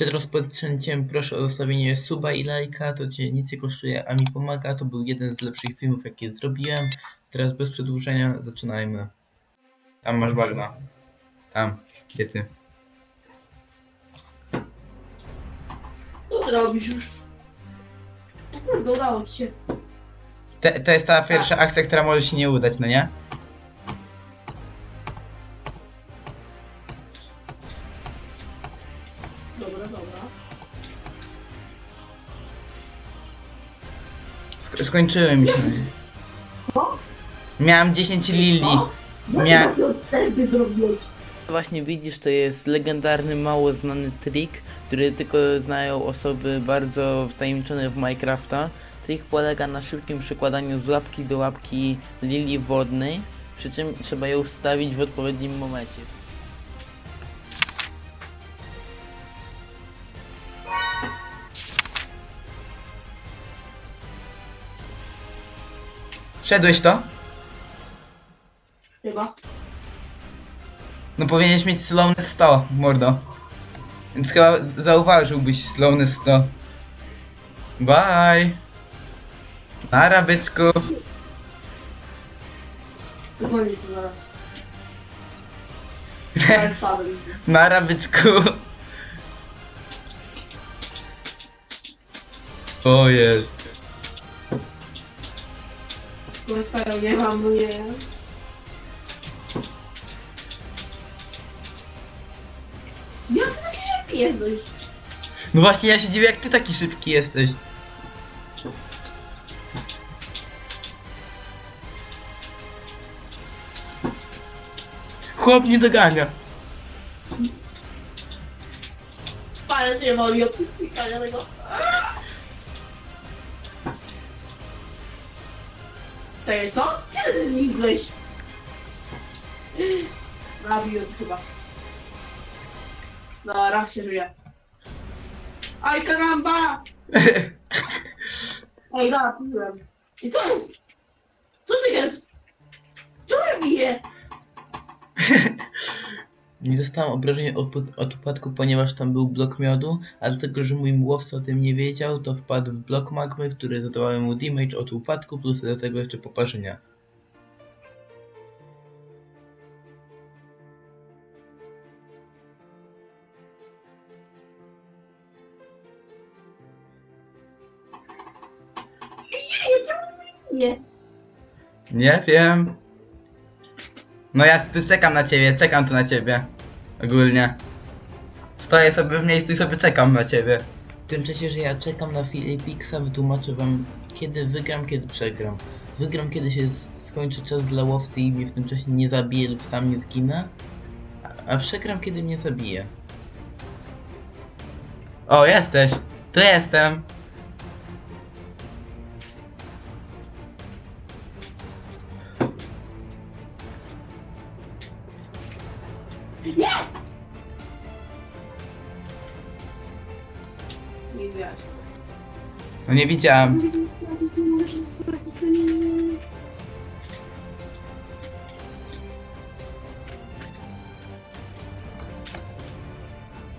Przed rozpoczęciem proszę o zostawienie suba i lajka, to cię nic nie kosztuje, a mi pomaga. To był jeden z lepszych filmów, jakie zrobiłem. Teraz bez przedłużenia zaczynajmy. Tam masz bagna. Tam, gdzie ty? Co robisz już? Kurde, udało ci się. Te, to jest ta pierwsza akcja, która może się nie udać, no nie? Skończyły mi się. Co? Miałem 10 lili. Mia- takie odstępy zrobiłeś? Właśnie widzisz, to jest legendarny, mało znany trik, który tylko znają osoby bardzo wtajemniczone w Minecrafta. Trik polega na szybkim przekładaniu z łapki do łapki lilii wodnej, przy czym trzeba ją wstawić w odpowiednim momencie. Wszedłeś to? Chyba. No powinieneś mieć slowness 100, mordo. Więc chyba zauważyłbyś slowness 100. Bye! Nara, byczku! Dokładnie to zaraz. Samo widzę. Nara, byczku! O jest. Kurde, nie mam, no nie. Jak ty taki szybki jesteś? No właśnie ja się dziwię jak ty taki szybki jesteś. Chłop nie dogania. Palec nie woli od klikania tego. Czekaj, co? Kiedy znikłeś? Nabiłem chyba. No, raz się żyje. Aj, karamba! Ej, napiłem. I co jest? Co to jest? Co mnie bije? Nie dostałem obrażeń od, od upadku, ponieważ tam był blok miodu, a dlatego, że mój łowca o tym nie wiedział, to wpadł w blok magmy, który zadawał mu damage od upadku, plus do tego jeszcze poparzenia. Nie. Nie wiem. No ja tu czekam na ciebie, czekam tu na ciebie. Ogólnie. Stoję sobie w miejscu i sobie czekam na ciebie. W tym czasie, że ja czekam na Filipixa, wytłumaczę wam kiedy wygram, kiedy przegram. Wygram, kiedy się skończy czas dla łowcy i mnie w tym czasie nie zabije lub sam nie zginę. A, a przegram, kiedy mnie zabije. O, jesteś! Tu jestem! No nie widziałem.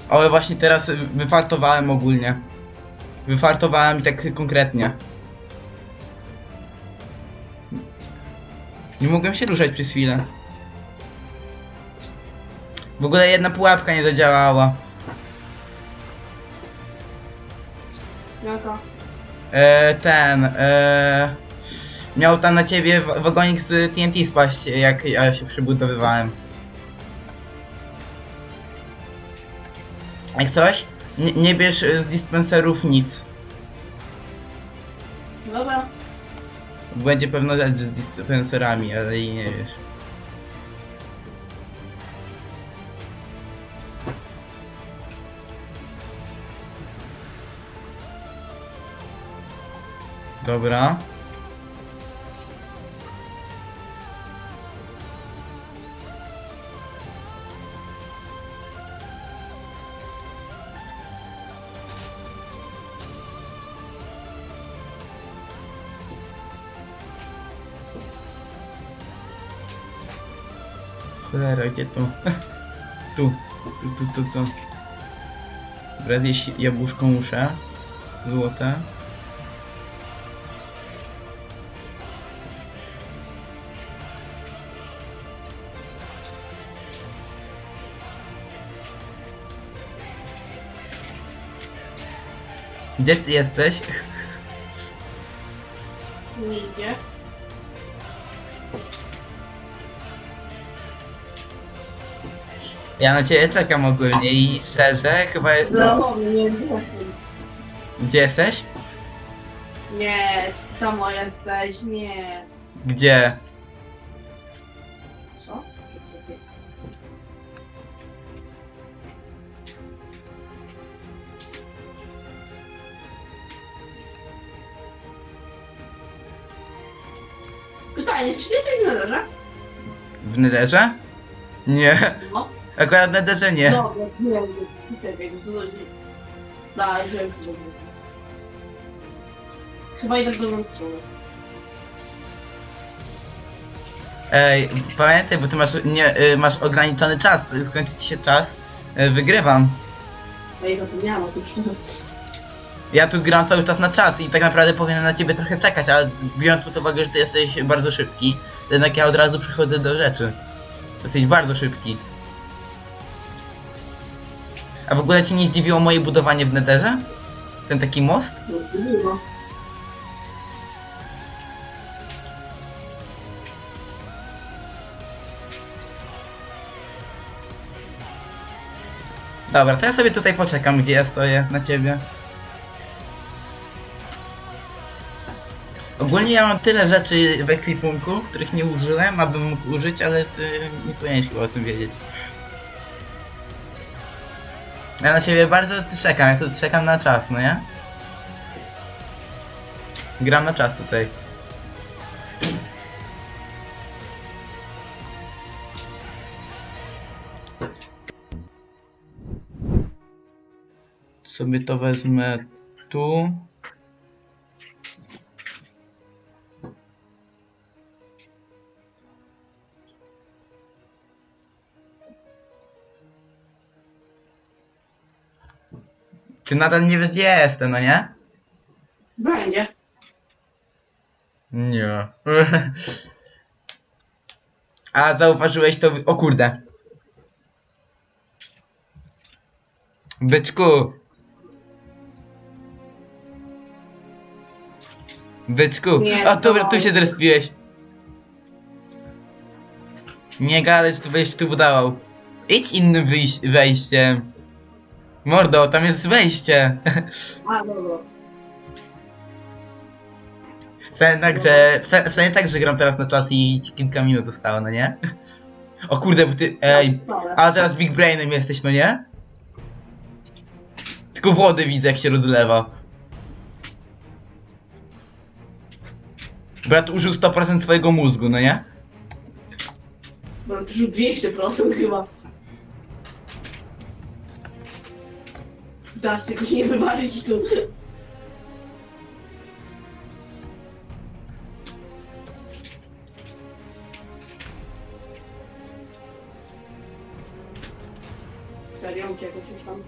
Ale właśnie teraz wyfartowałem ogólnie. Wyfartowałem i tak konkretnie. Nie mogłem się ruszać przez chwilę. W ogóle jedna pułapka nie zadziałała. E, ten, e, miał tam na ciebie wa- wagonik z TNT spaść, jak ja się przybudowywałem. Jak coś, nie, nie bierz z dispenserów nic. Dobra. Będzie pewno rzecz z dispenserami, ale i nie wiesz. Dobra. Cholera, gdzie to? tu, tu, tu, tu, tu. Dobra, zjeść jabłuszko muszę. Złote. Gdzie ty jesteś? Nigdzie. Ja na ciebie czekam ogólnie i szczerze chyba jest to... No, nie wiem. Gdzie jesteś? Nie, czy ty samo jesteś? Nie. Gdzie? W Nederze? Nie. No. Akurat w Nederze nie. Dobra, nie wiem, nie wiem. Daj, że Chyba idę w drugą stronę. Ej, pamiętaj, bo ty masz, nie, y, masz ograniczony czas, skończy ci się czas, y, wygrywam. Ja zapomniałam o tym. Ja tu gram cały czas na czas i tak naprawdę powinienem na ciebie trochę czekać, ale biorąc pod uwagę, że ty jesteś bardzo szybki, jednak ja od razu przechodzę do rzeczy. Jesteś bardzo szybki. A w ogóle cię nie zdziwiło moje budowanie w Nederze? Ten taki most? No, miło. Dobra, to ja sobie tutaj poczekam, gdzie ja stoję na ciebie. Ogólnie ja mam tyle rzeczy w ekwipunku, których nie użyłem, abym mógł użyć, ale ty nie powinieneś chyba o tym wiedzieć. Ja na siebie bardzo czekam, ja tu czekam na czas, no nie? Gram na czas tutaj. Sobie to wezmę tu. Ty nadal nie wiesz gdzie ja jestem, no nie? Będzie. Nie. A zauważyłeś to... O kurde. Byczku. Byczku. Nie, o tu to- się zrespiłeś. Nie gadać, tu będziesz tu budował. Idź innym wyjś- wejściem. Mordo, tam jest wejście. A, dobra. Wcale tak, że. Wcale, wcale tak, że gram teraz na czas i ci kilka minut zostało, no nie? O kurde, bo ty. Ej. Dobra. A teraz Big Brainem jesteś, no nie? Tylko wody widzę, jak się rozlewa. Brat użył 100% swojego mózgu, no nie? To już 200% chyba. Się nie wywalić tu. Już tam.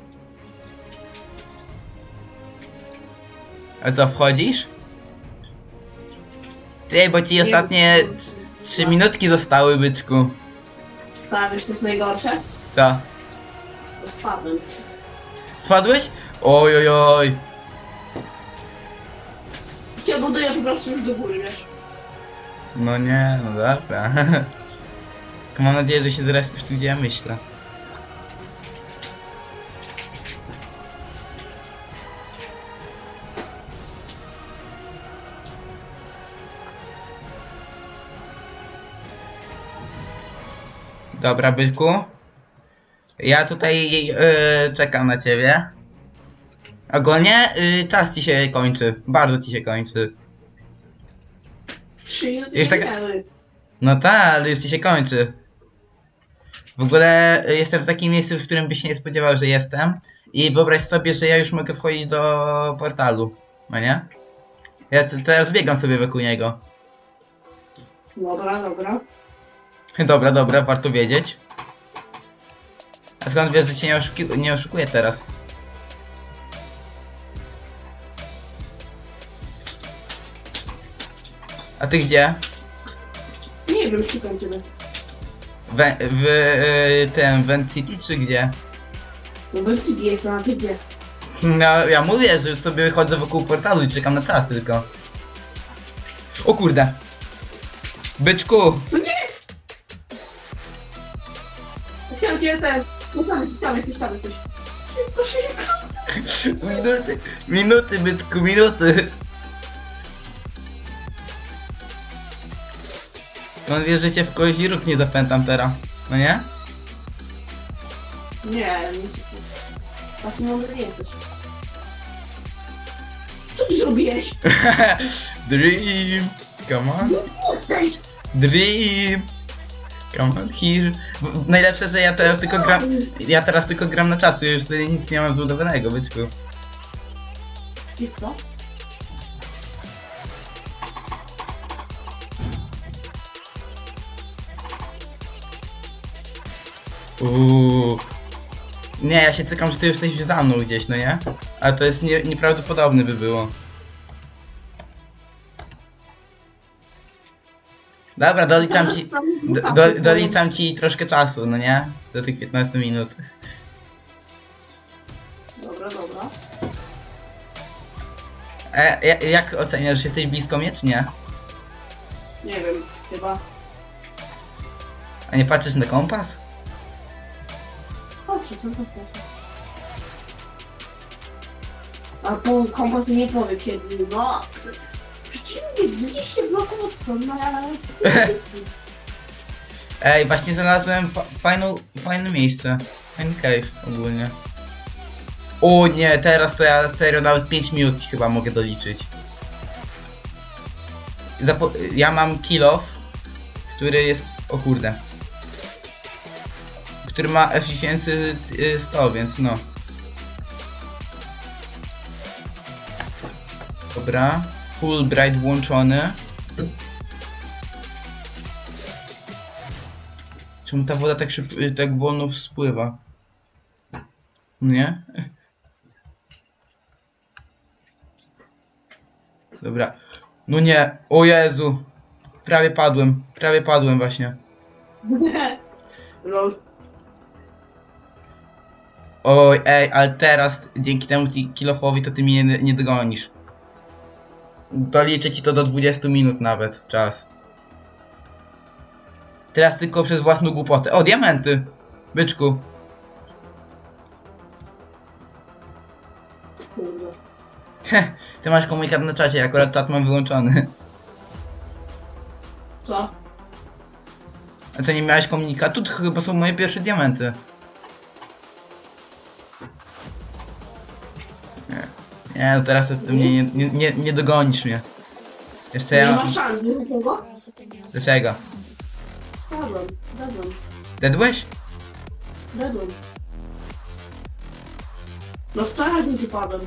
A co, wchodzisz? Ty, bo ci ostatnie 3 minutki zostały, byczku. Tak, wiesz co jest najgorsze? Co? To spadłem. Spadłeś? Oj, oj, oj. Ja buduję po prostu już do góry, wiesz? No nie, no dobra. Mam nadzieję, że się zrespisz tu, gdzie ja myślę. Dobra, byku. Ja tutaj yy, czekam na ciebie. Ogólnie yy, czas ci się kończy. Bardzo ci się kończy. Trzy minuty Już tak- minęły. No tak, ale już ci się kończy. W ogóle y, jestem w takim miejscu, w którym byś się nie spodziewał, że jestem. I wyobraź sobie, że ja już mogę wchodzić do portalu. No nie? Ja teraz biegam sobie wokół niego. Dobra, dobra. Dobra, dobra, warto wiedzieć. A skąd wiesz, że cię nie, oszuki nie oszukuję teraz? A ty gdzie? Nie wiem, szukam ciebie. We, w y, tym Vent City czy gdzie? No do City jestem, a ty gdzie? No ja mówię, że już sobie chodzę wokół portalu i czekam na czas tylko. O kurde. Byczku! No nie! Chciałem cię też. No tam, tam jesteś, tam jesteś. Szybko, szybko. Minuty, minuty, byczku, minuty. Skąd wiesz, że cię w kozi róg nie zapętam teraz? No nie? Nie, niestety. Taki mądry nie jesteś. Co ty zrobiłeś? Dream! Come on! Dream! Come on here! W- Najlepsze, że ja teraz tylko gram... Ja teraz tylko gram na czasy, już tutaj nic nie mam zbudowanego, byczku. I co? Uuu. Nie, ja się cykam, że ty jesteś za mną gdzieś, no nie? Ale to jest nie, nieprawdopodobne by było. Dobra, doliczam ci... Do, do, doliczam ci troszkę czasu, no nie? Do tych 15 minut. Dobra, dobra. E, ja- jak oceniasz, jesteś blisko mnie, czy nie? Nie wiem, chyba. A nie patrzysz na kompas? Dobrze, co to proszę. A po kompas nie powie kiedy, no. Przeciwnie, 200 bloków od strony, no ale... Ej, właśnie znalazłem fa fajną, fajne miejsce. Fajny cave ogólnie. O nie, teraz to ja serio nawet 5 minut chyba mogę doliczyć. Zapo ja mam kill off, który jest... o kurde. Który ma efficiency y, 100, więc no. Dobra. Full bright włączony. Czemu ta woda tak szybko, tak wolno spływa? Nie? Dobra. No nie, o Jezu. Prawie padłem, prawie padłem właśnie. Lol. Oj, ej, ale teraz dzięki temu ki- kilofowi to ty mnie nie, nie dogonisz. Doliczę ci to do 20 minut nawet, czas. Teraz tylko przez własną głupotę. O, diamenty! Byczku. Heh, ty masz komunikat na czacie, akurat czat mam wyłączony. Co? A co, nie miałeś komunikatu? To chyba są moje pierwsze diamenty. Nie no teraz to ty mnie nie, nie, nie, nie dogonisz mnie. Jeszcze Nie ja... ma szans, nie tego? Dlaczego? Dedłeś? dadłem. No stara dzięki padłem.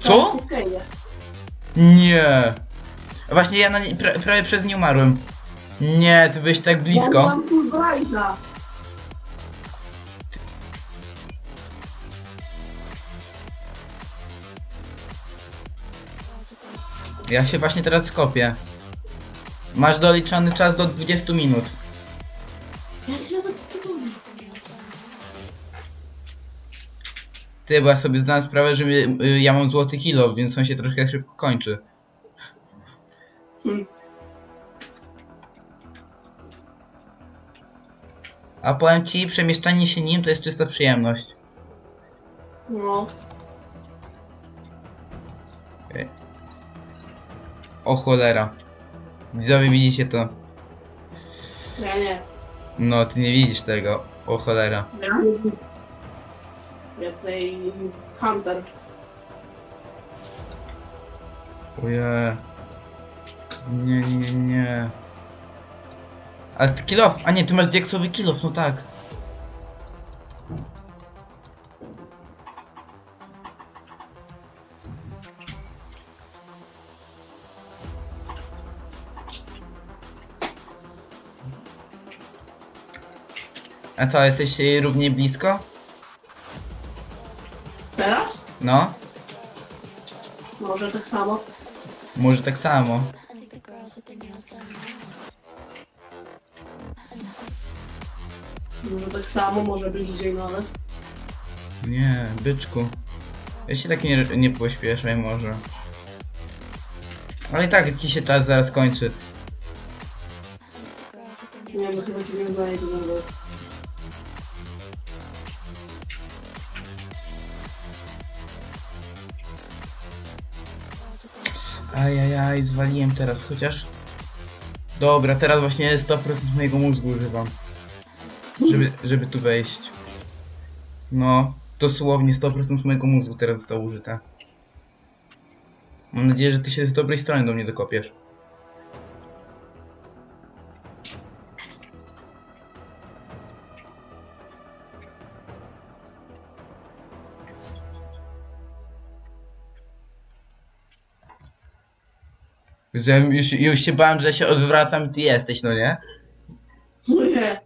Co? Okej, nie. Właśnie ja na nie, pra, prawie przez nie umarłem. Nie, ty byłeś tak Ja blisko. mam. Ja się właśnie teraz skopię. Masz doliczony czas do 20 minut. Ty, bo ja sobie zdałem sprawę, że y, y, ja mam złoty kilo, więc on się trochę szybko kończy. Hmm. A powiem ci, przemieszczanie się nim to jest czysta przyjemność. No. O cholera. Widzowie, widzicie to? Ja nie. No, ty nie widzisz tego. O cholera. Ja. Ja tutaj Hunter. Oje. Nie, nie, nie. Ale ty kilof, a nie, ty masz diaksowy kilof, no tak. A co, jesteś y, równie blisko? Teraz? No, Może tak samo. może tak samo. Może tak samo, może bliżej nawet. Nie, byczku. Ja się tak nie, nie pośpieszaj może. Ale i tak ci się czas zaraz kończy. Nie wiem, chyba cię nie znajdę nawet. Ajajaj, zwaliłem teraz chociaż. Dobra, teraz właśnie 100% mojego mózgu używam. Żeby, żeby tu wejść. No, dosłownie 100% mojego mózgu teraz zostało użyte. Mam nadzieję, że ty się z dobrej strony do mnie dokopiesz. Że już, już się bałem, że się odwracam i ty jesteś, no nie? Nie.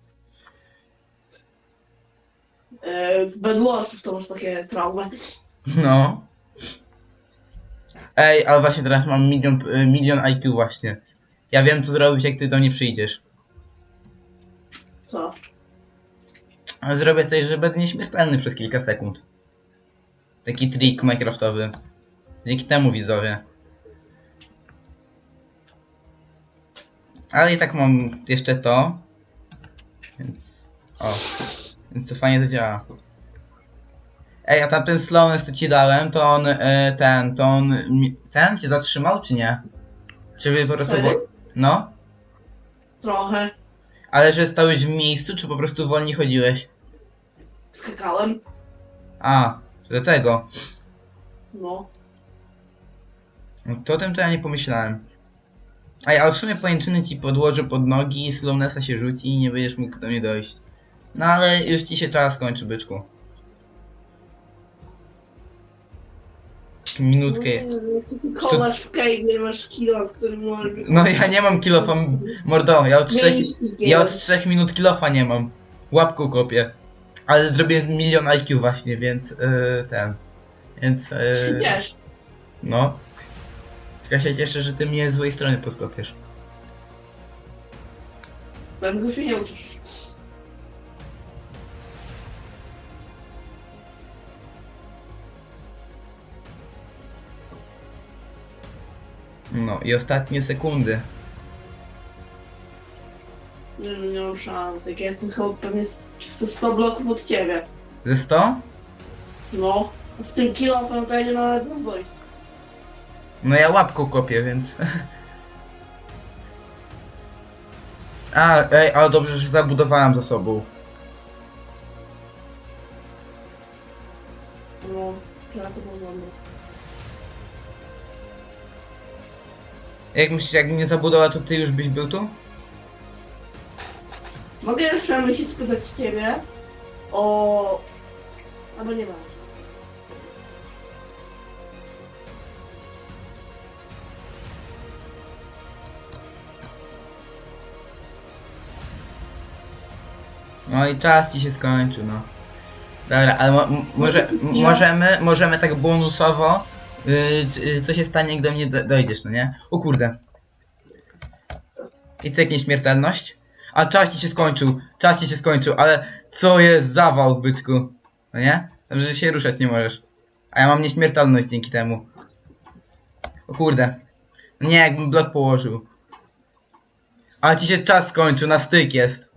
E, W Bedwarsów to masz takie traumy. No. Ej, ale właśnie teraz mam milion, y, milion IQ właśnie. Ja wiem co zrobić jak ty do mnie przyjdziesz. Co? Ale zrobię coś, że będę nieśmiertelny przez kilka sekund. Taki trik minecraftowy. Dzięki temu widzowie. Ale i tak mam jeszcze to. Więc... O. Więc to fajnie to działa. Ej, a tamten slowness co ci dałem, to on, e, ten, to on, ten cię zatrzymał, czy nie? Czy wy po prostu, wo- no? Trochę. Ale że stałeś w miejscu, czy po prostu wolniej chodziłeś? Skakałem. A, dlatego. No. No to o tym to ja nie pomyślałem. Ej, ale w sumie pajęczyny ci podłoży pod nogi, slownessa się rzuci i nie będziesz mógł do mnie dojść. No ale już ci się czas kończy, byczku. Minutkę. Tylko masz w cave'ie, masz kilo, w którym możesz... No ja nie mam kilofa, mordo, ja od trzech, ja od trzech minut kilofa nie mam. Łapką kopię. Ale zrobię milion IQ właśnie, więc yy, ten. Więc yy, no. Tylko się cieszę, że ty mnie z złej strony podkopiesz. będę się nie uczysz. No i ostatnie sekundy. Nie, nie mam szans. Jak ja jestem chyba pewnie z- ze 100 bloków od ciebie. Ze 100? No. Z tym kilofem to ja nie mam nawet 怎 dojść. No ja łapką kopię, więc... A, ej, ale dobrze, że zabudowałem za sobą. No, ja to wygląda. Jak myślisz, jak mnie zabudował, to ty już byś był tu? Mogę jeszcze się spytać ciebie o... Albo nie ma. No i czas ci się skończył, no. Dobra, ale mo może, możemy, możemy tak bonusowo, yy, co się stanie, jak do mnie do dojdziesz, no nie? O kurde. I co, jak nieśmiertelność? A czas ci się skończył, czas ci się skończył, ale co jest zawał, byczku? No nie? Dobrze, że się ruszać nie możesz. A ja mam nieśmiertelność dzięki temu. O kurde. No nie, jakbym blok położył. Ale ci się czas skończył, na styk jest.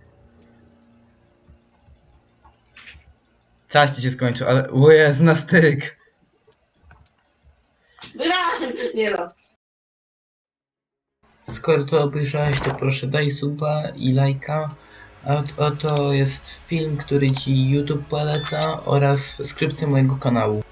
Czas ci się skończył, ale... O jest na styk. Wygrałem! Nie no. Skoro to obejrzałeś, to proszę daj suba i lajka. A ot- oto jest film, który ci YouTube poleca oraz subskrypcja mojego kanału.